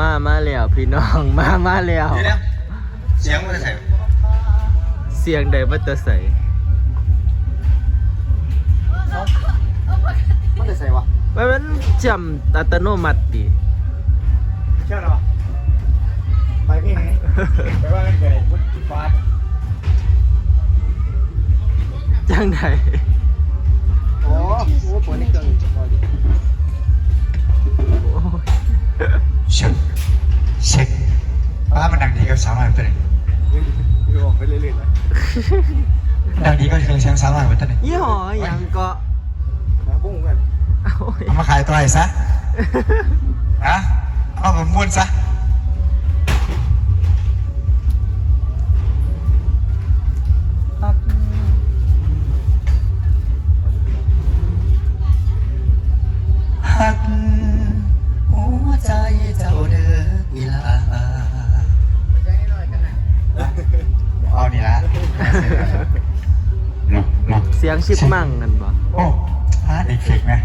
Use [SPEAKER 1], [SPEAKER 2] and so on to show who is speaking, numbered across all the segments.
[SPEAKER 1] มามาแล้วพี่น้องมามาแล้ว
[SPEAKER 2] เดี๋ยวเสียงมันจะใส่
[SPEAKER 1] เสียงใดว่าจะใส่
[SPEAKER 2] มันจะใส่วะ
[SPEAKER 1] มันมันจำอัตโนมัติ
[SPEAKER 2] เชื่อหรอไปพี่ไหนไปว่าเกิดพุทธิบาท
[SPEAKER 1] จังใด
[SPEAKER 3] สามารถเป็น
[SPEAKER 2] ออไปเรื่อยๆเลย
[SPEAKER 3] ดังนี้ก็เคยงเสียงสามารถเป็นตัวไหน
[SPEAKER 1] ยี่ห้อยังก็
[SPEAKER 2] มาบุ้งกัน
[SPEAKER 3] เอามาขายตัวไอ้ซะอะเอามามวนซะ
[SPEAKER 1] ชิปมั่งนั่นบ่
[SPEAKER 3] โอ้ฮะเด็ก
[SPEAKER 4] ๆนะ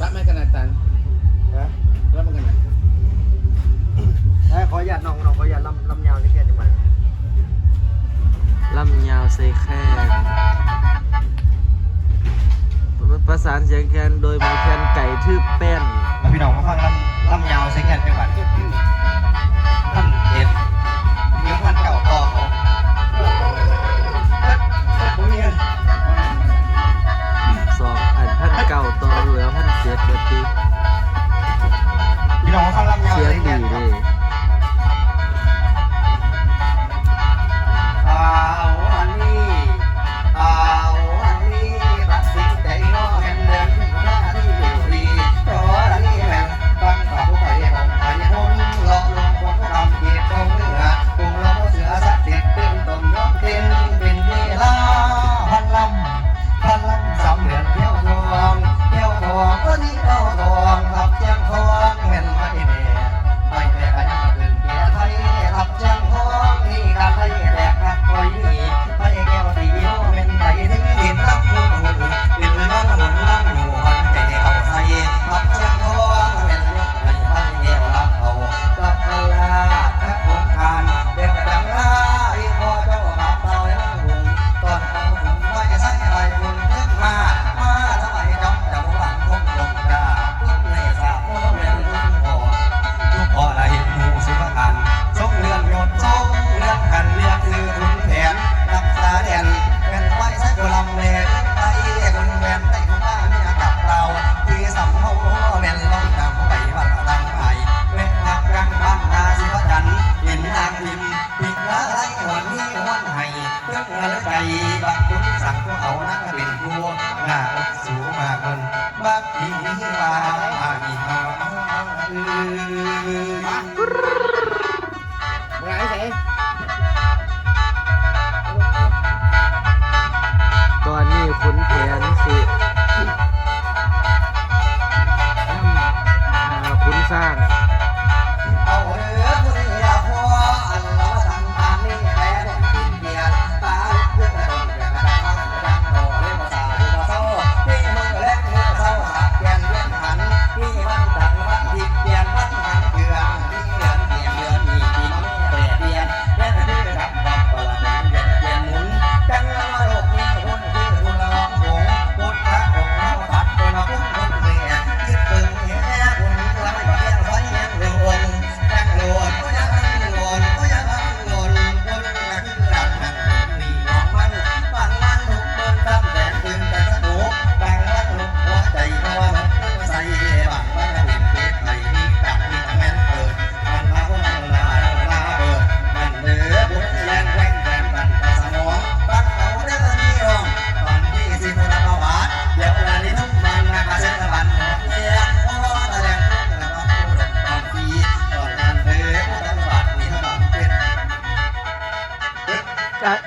[SPEAKER 4] บ้า
[SPEAKER 2] น
[SPEAKER 1] ไม่
[SPEAKER 3] กัน
[SPEAKER 1] อาจา
[SPEAKER 3] ร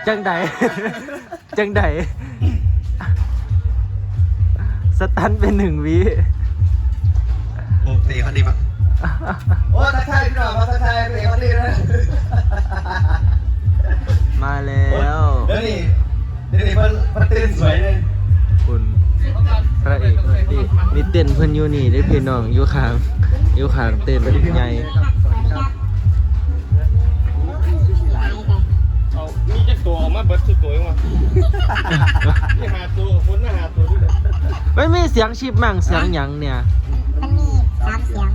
[SPEAKER 3] จังไดจังไดสตันเป็นหนึ่งวิโอ้ตีเขาดีมากโอ้ตะไคร์พี่น้องมา
[SPEAKER 1] ตะ
[SPEAKER 3] ไคร์เพลงเขาดีเลยมาแล้วเดี๋
[SPEAKER 2] ย
[SPEAKER 1] ว
[SPEAKER 2] นี้เดี๋ยวนี้มันมันต้นสวยเลย
[SPEAKER 1] คุณพระเอกดีนี่เต้นเพื่อนอยู่นี่ได้พี่น้องอยู่ข้างอยู่ข้างเต้นใหญ่
[SPEAKER 2] ตัวออกมาเบิดสุดตัวเองวะนี่หาตัวคนมาหาตัวด้วย
[SPEAKER 1] ไม่มีเสียงชิปมั่งเสียงหยังเนี่ย
[SPEAKER 5] มันมีสามเสียง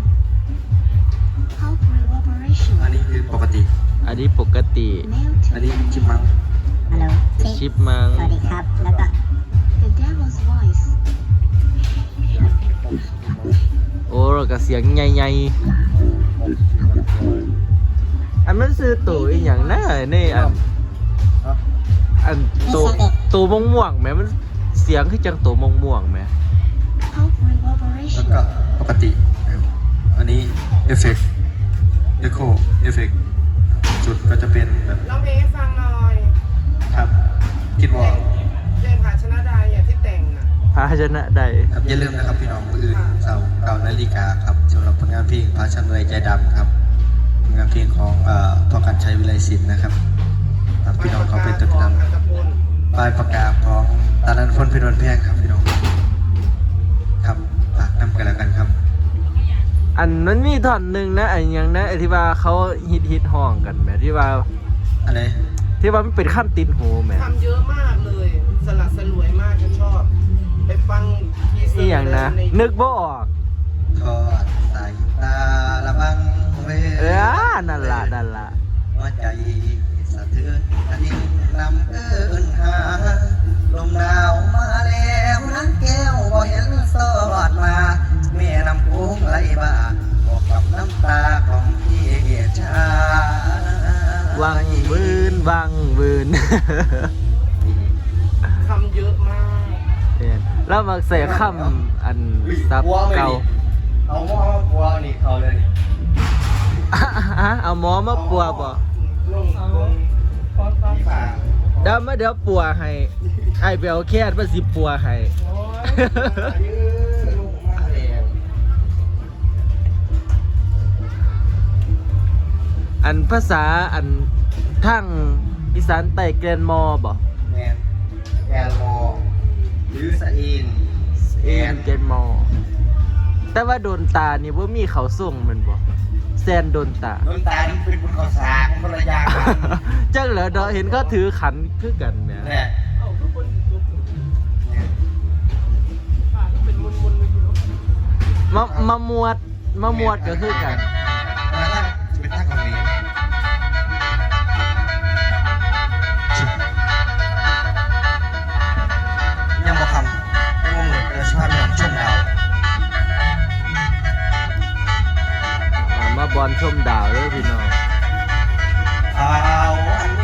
[SPEAKER 5] How collaboration
[SPEAKER 3] อันนี้คือปกติ
[SPEAKER 1] อันนี้ปกติ
[SPEAKER 5] mail
[SPEAKER 3] อัน
[SPEAKER 5] to
[SPEAKER 3] นี้ชิมมัง
[SPEAKER 5] ฮัลโหล
[SPEAKER 1] ชิปมั่ง
[SPEAKER 5] สวัสดีครับ แล้วก็ The Devil's Voice
[SPEAKER 1] โอ้แล้วก็เสียงใหญ่ๆอันมันซื้อตัวอีหยังนะนี่ยอัน อันตัวตัวม่วงม่วงๆแหมมันเสียงคือจังตัวม่วงม่วงๆแหม
[SPEAKER 5] How
[SPEAKER 3] แล้ว
[SPEAKER 5] collaboration
[SPEAKER 3] ก็ปกตินะครับอันนี้เอฟเฟกต์เอโคเอฟเฟกต์จุดก็จะเป็นแบบ
[SPEAKER 6] ร้องเพลงให้ฟังหน่อย
[SPEAKER 3] ครับคิดว่า
[SPEAKER 6] เพลงผ่านชนะใดอะที่แต่งอะ
[SPEAKER 1] ภาชนะใด
[SPEAKER 3] ครับอย่าลืมนะครับพี่น้องมืออื่นเสาร์เก้านาฬิกาครับสำหรับผลงานเพลงพาชันไรใจดำครับผลงานเพลงของเอ่อพ่อการชัยวิไลศิลป์นะครับครับพี่น้องเขาเป็นตัว
[SPEAKER 6] ข
[SPEAKER 3] น
[SPEAKER 6] องอัตพลำ
[SPEAKER 3] ปลายประกาศของตาลันพลพิรนแพงครับพี่น้องครับฝากนำกันแล้วกันครับ
[SPEAKER 1] อันนั้นมีท่อนหนึ่งนะอันหยังนะไอ้ที่ว่าเขาฮิตฮิตห้องกันแหมที่ว่า
[SPEAKER 3] อะไร
[SPEAKER 1] ที่ว่ามันเป็นขั้นติดหูแหม
[SPEAKER 6] ทำเยอะมากเลย สลัดสลวยมากฉันชอบ ไปฟังทีเซอ
[SPEAKER 1] นี่
[SPEAKER 6] ร์
[SPEAKER 1] อย่างนะ
[SPEAKER 6] ใน
[SPEAKER 1] นึกบ่ออก
[SPEAKER 3] ทอดสายตาละบังเว
[SPEAKER 1] เออนั่นล่ะนั่นล่ะ
[SPEAKER 3] หัวใจสะเทือนอันนี้ น
[SPEAKER 6] ทำเยอะมาก
[SPEAKER 1] เนี่ยแล้วมาใส่คำอันซับเก่า
[SPEAKER 3] เอาหม้อมาปัวนี่เขาเลย
[SPEAKER 1] อะเอาหมอมาปัวบ่
[SPEAKER 6] ลงลงฟอนฟ้าฝา
[SPEAKER 1] เดี๋ยวมาเดี๋ยวปัวให้ไอ้ไปเอาแค่มาสิปัวให้
[SPEAKER 6] โอ้ยยืดลงมาแล้ว
[SPEAKER 1] อันภาษาอันทั้ง อีสานใต้แกรนมอบ่
[SPEAKER 3] แมนแกลมอหรือสะอิน
[SPEAKER 1] เอ็นแกรนมอ แต่ว่าโดนตานี่ว่ามีเขาส่งแมันบ่แซนโดนตา
[SPEAKER 3] โดนตานี่เป็นบุญข้าวสากคนละอย่างกัน
[SPEAKER 1] จังเหรอเดอเห็นเขาถือขันคือกันแหม
[SPEAKER 3] เนี่ย
[SPEAKER 6] เอาทุกคนลุกผ่านเป็นมุนๆไปอยู่เนาะ
[SPEAKER 1] มามามวดมามวดก็คือกัน
[SPEAKER 3] ยังบอกคำยังงงเลยเออชอบไม่ลองชมดาว
[SPEAKER 1] อ่ามาบอลชมดาวเด้อพี่น้อง
[SPEAKER 3] เอาอันนี้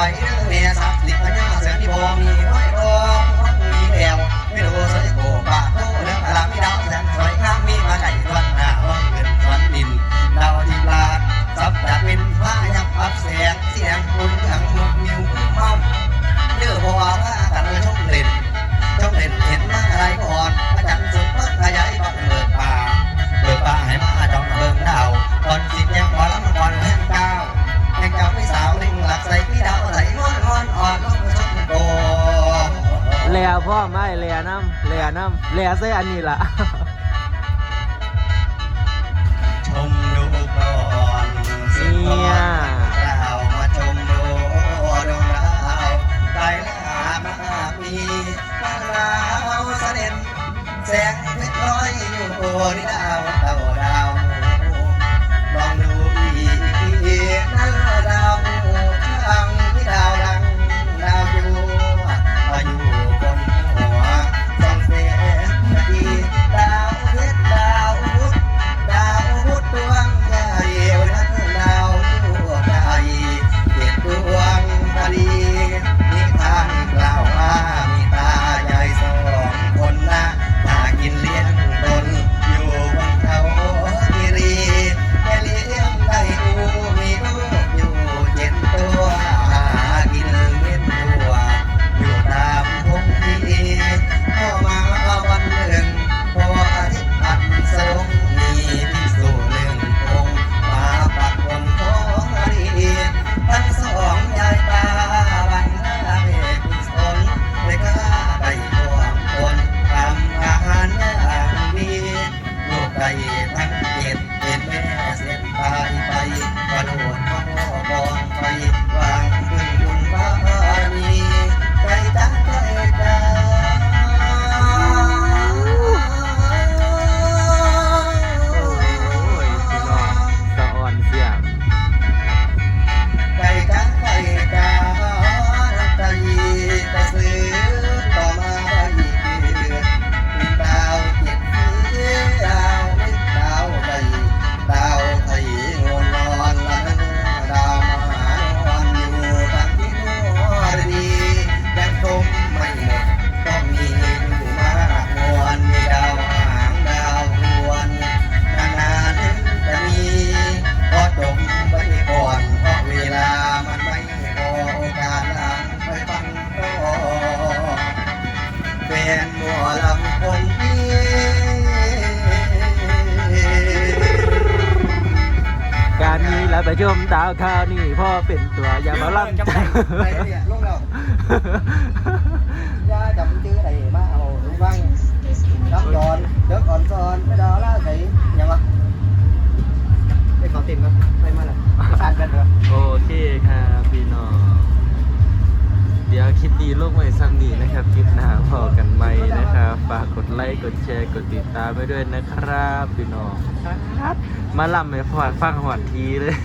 [SPEAKER 3] ดีไปเรื่องเมียสักลิพญาเสือที่พอมี ไม่เหลียน้ำเหลีย
[SPEAKER 1] น้ำเหลือ
[SPEAKER 3] ใส่อันนี้ล่ะ
[SPEAKER 1] ไปชมดาวคราวนี่พ่อเป็นตัว
[SPEAKER 3] อย่า
[SPEAKER 1] งมาล่ำ
[SPEAKER 3] ใจ
[SPEAKER 1] ลงแล้ ตา
[SPEAKER 3] มไปด้วยนะครับพี่น้อง มาลำไปหอดฟังหอดทีเลย